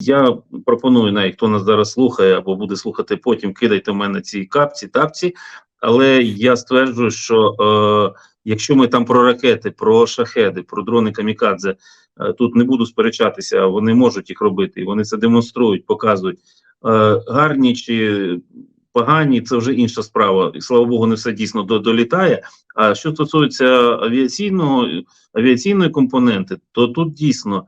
Я пропоную, навіть хто нас зараз слухає або буде слухати потім, кидайте в мене ці капці, тапці. Але я стверджую, що е, якщо ми там про ракети, про шахеди, про дрони камікадзе, е, тут не буду сперечатися, вони можуть їх робити, і вони це демонструють, показують. Е, гарні чи погані, це вже інша справа. І слава Богу, не все дійсно долітає. А що стосується авіаційного авіаційної компоненти, то тут дійсно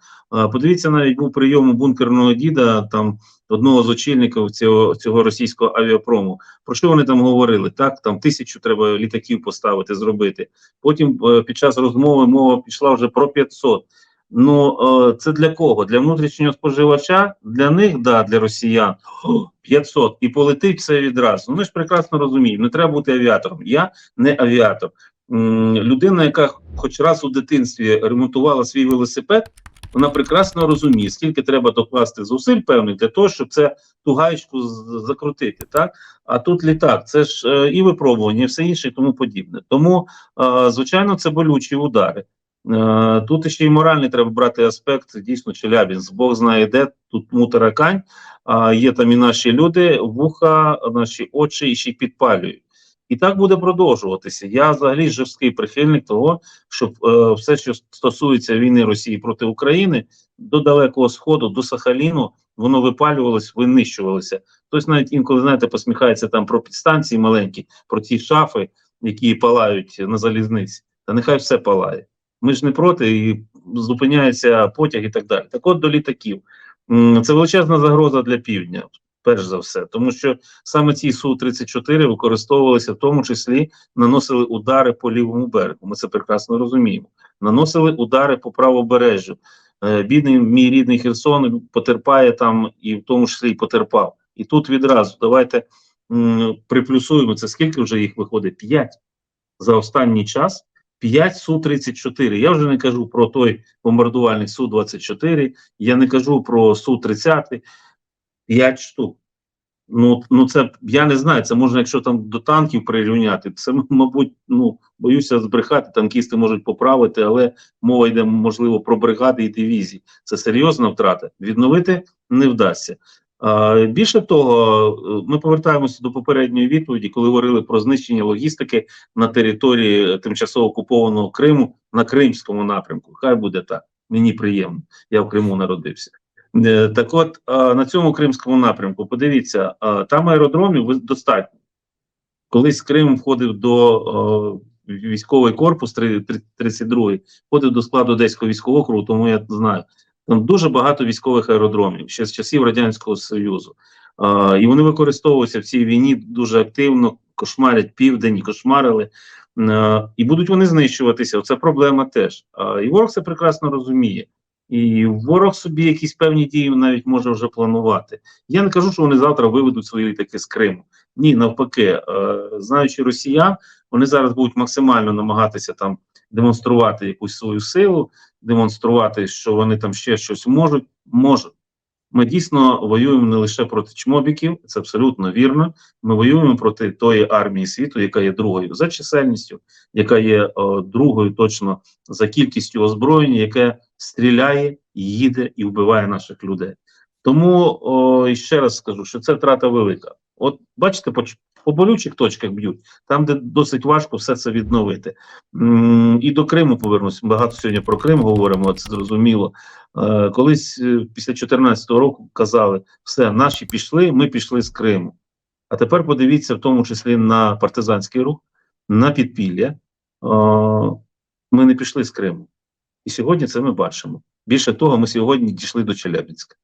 подивіться, навіть був прийом у бункерного діда там одного з очільників цього цього російського авіапрому. Про що вони там говорили? Так, там тисячу треба літаків поставити, зробити. Потім е, під час розмови мова пішла вже про 500. Ну е, це для кого? Для внутрішнього споживача? Для них, да, для росіян. О, 500 і полетить все відразу. Ну, ми ж прекрасно розуміємо, не треба бути авіатором. Я не авіатор. Людина, яка хоч раз у дитинстві ремонтувала свій велосипед, вона прекрасно розуміє, скільки треба докласти зусиль певних для того, щоб це ту гаєчку закрутити. Так а тут літак, це ж е, і випробування, і все інше, і тому подібне. Тому, е, звичайно, це болючі удари. Е, Тут ще й моральний треба брати аспект. Дійсно, Челябінськ, Бог знає де тут мутаракань. А є там і наші люди, вуха, наші очі і ще й підпалюють. І так буде продовжуватися. Я взагалі жорсткий прихильник того, щоб е, все, що стосується війни Росії проти України, до Далекого Сходу, до Сахаліну, воно випалювалось, винищувалося. Хтось навіть інколи, знаєте, посміхається там про підстанції маленькі, про ті шафи, які палають на залізниці. Та нехай все палає. Ми ж не проти, і зупиняється потяг і так далі. Так от до літаків. Це величезна загроза для півдня, перш за все, тому що саме ці Су-34 використовувалися в тому числі, наносили удари по лівому берегу. Ми це прекрасно розуміємо. Наносили удари по правобережжю. Е, Бідний мій рідний Херсон потерпає там, і в тому числі і потерпав. І тут відразу давайте м, приплюсуємо це. Скільки вже їх виходить? П'ять за останній час. 5 Су-34. Я вже не кажу про той бомбардувальник Су-24, я не кажу про Су-30, 5 штук. Ну, ну це я не знаю. Це можна, якщо там до танків прирівняти. Це, мабуть, ну боюся збрехати. Танкісти можуть поправити, але мова йде можливо про бригади і дивізії. Це серйозна втрата. Відновити не вдасться. Більше того, ми повертаємося до попередньої відповіді, коли говорили про знищення логістики на території тимчасово окупованого Криму на Кримському напрямку. Хай буде так. Мені приємно. Я в Криму народився. Е, Так от на цьому кримському напрямку, подивіться, там аеродромів достатньо. Колись Крим входив до військовий корпус 32-й, входив до складу Одеського військового округу, тому я знаю. Дуже багато військових аеродромів ще з часів Радянського Союзу. І вони використовуються в цій війні дуже активно, кошмарять південь, кошмарили. І будуть вони знищуватися. Це проблема теж. І ворог це прекрасно розуміє. І ворог собі якісь певні дії навіть може вже планувати. Я не кажу, що вони завтра виведуть свої літаки з Криму. Ні, навпаки, знаючи росіян, вони зараз будуть максимально намагатися там демонструвати якусь свою силу, демонструвати, що вони там ще щось можуть. Можуть. Ми дійсно воюємо не лише проти чмобіків, це абсолютно вірно. Ми воюємо проти тої армії світу, яка є другою за чисельністю, яка є о, другою точно за кількістю озброєння, яке стріляє, їде і вбиває наших людей. Тому о, ще раз скажу, що це втрата велика. От бачите, по, болючих точках б'ють, там, де досить важко все це відновити. І до Криму повернусь. Багато сьогодні про Крим говоримо, це зрозуміло. Е, колись е, після 2014 року казали, все, наші пішли, ми пішли з Криму. А тепер подивіться, в тому числі на партизанський рух, на підпілля. Е, ми не пішли з Криму. І сьогодні це ми бачимо. Більше того, ми сьогодні дійшли до Челябінська.